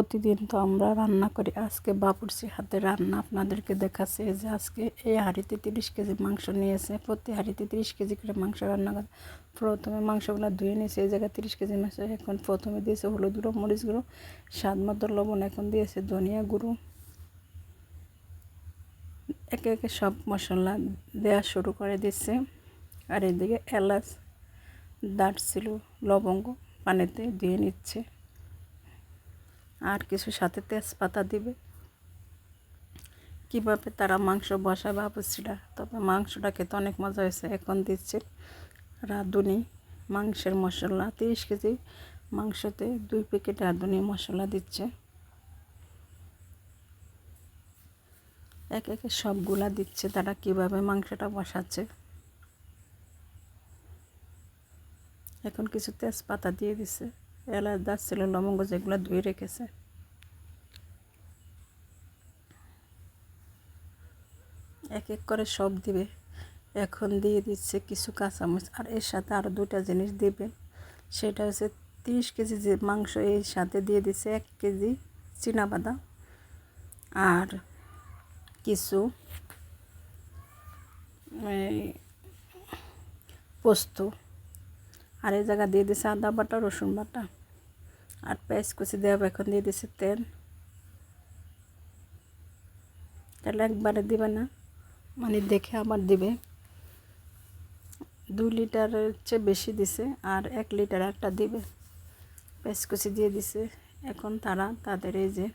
প্রতিদিন তো আমরা রান্না করি। আজকে বাপুরসি হাতে রান্না আপনাদেরকে দেখাচ্ছে যে আজকে এই হাঁড়িতে তিরিশ কেজি মাংস নিয়েছে। প্রতি হাঁড়িতে তিরিশ কেজি করে মাংস রান্না করে। প্রথমে মাংসগুলো ধুয়ে নিয়েছে, এই জায়গায় তিরিশ কেজি মাংস। এখন প্রথমে দিয়েছে হলুদ গুঁড়ো, মরিচ গুঁড়ো, স্বাদ মতো লবণ। এখন দিয়েছে ধনিয়া গুঁড়ো। একে একে সব মশলা দেওয়া শুরু করে দিচ্ছে। আর এদিকে এলাচ দারচিল লবঙ্গ পানিতে ধুয়ে নিচ্ছে। আর কিছু সাথে তেজপাতা দিবে। কীভাবে তারা মাংস বসাবে ভাবছিলা, তবে মাংসটা খেতে অনেক মজা হয়েছে। এখন দিচ্ছে রাঁধুনি মাংসের মশলা, তিরিশ কেজি মাংসতে দুই প্যাকেট রাঁধুনি মশলা দিচ্ছে। এক একে সবগুলা দিচ্ছে তারা কীভাবে মাংসটা বসাচ্ছে। এখন কিছু তেজপাতা দিয়ে দিছে। এলাচ দাচ্ছিল লবঙ্গ যেগুলো ধুয়ে রেখেছে। এক এক করে সব দিবে। এখন দিয়ে দিচ্ছে কিছু কাঁচামরিচ আর এর সাথে আরও দুটা জিনিস দিবে। সেটা হচ্ছে তিরিশ কেজি যে মাংস এর সাথে দিয়ে দিচ্ছে এক কেজি বাদাম আর কিছু পোস্ত। আর এই জায়গা দিয়ে দিছে আদা বাটা, রসুন বাটা। আর পেঁয়াজ কুচি দেওয়া এখন দিয়ে দিছে তেল। তাহলে একবারে দিবে না মানে দেখে আবার দিবে। দুই লিটারের চেয়ে বেশি দিছে আর এক লিটার একটা দিবে। পেঁয়াজ কুচি দিয়ে দিছে। এখন তারা তাদের এই যে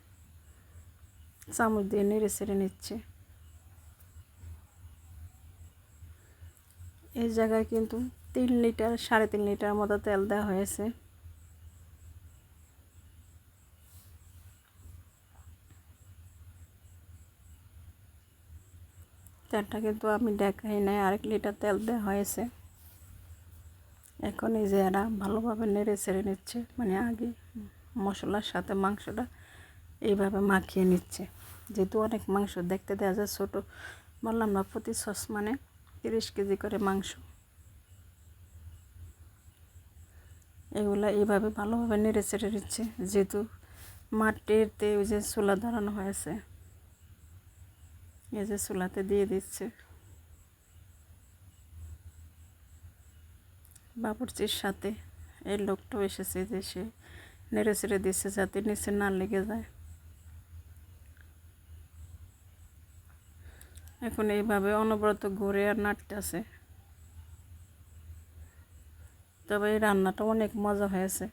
চামচ দিয়ে নেড়ে ছেড়ে নিচ্ছে। এই জায়গায় কিন্তু তিন লিটার, সাড়ে তিন লিটার মতো তেল দেওয়া হয়েছে। তেলটা কিন্তু আমি দেখাই নাই, আরেক লিটার তেল দেওয়া হয়েছে। এখন এই যে এরা ভালোভাবে নেড়ে ছেড়ে নিচ্ছে মানে আগে মশলার সাথে মাংসটা এইভাবে মাখিয়ে নিচ্ছে। যেহেতু অনেক মাংস দেখতে দেওয়া যায় ছোটো, বললাম না, প্রতি সস মানে তিরিশ কেজি করে মাংস। এগুলো এইভাবে ভালোভাবে নেড়ে চেড়ে নিচ্ছে, যেহেতু মাটিতে ওই যে চুলা ধরানো হয়েছে। এই চুলাতে দিয়ে দিচ্ছে। বাবুরচির সাথে এই লোকটাও এসেছে যে সে নেড়ে চেড়ে দিচ্ছে যাতে নিচে না লেগে যায়। এখন এইভাবে অনবরত ঘুরে আর নাড়তেছে। তবে এই রান্নাটা অনেক মজা হয়েছে।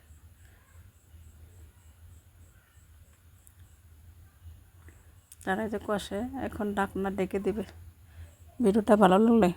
তারা যে কষে এখন ডাকনা ডেকে দিবে। ভিডিওটা ভালো লাগলে।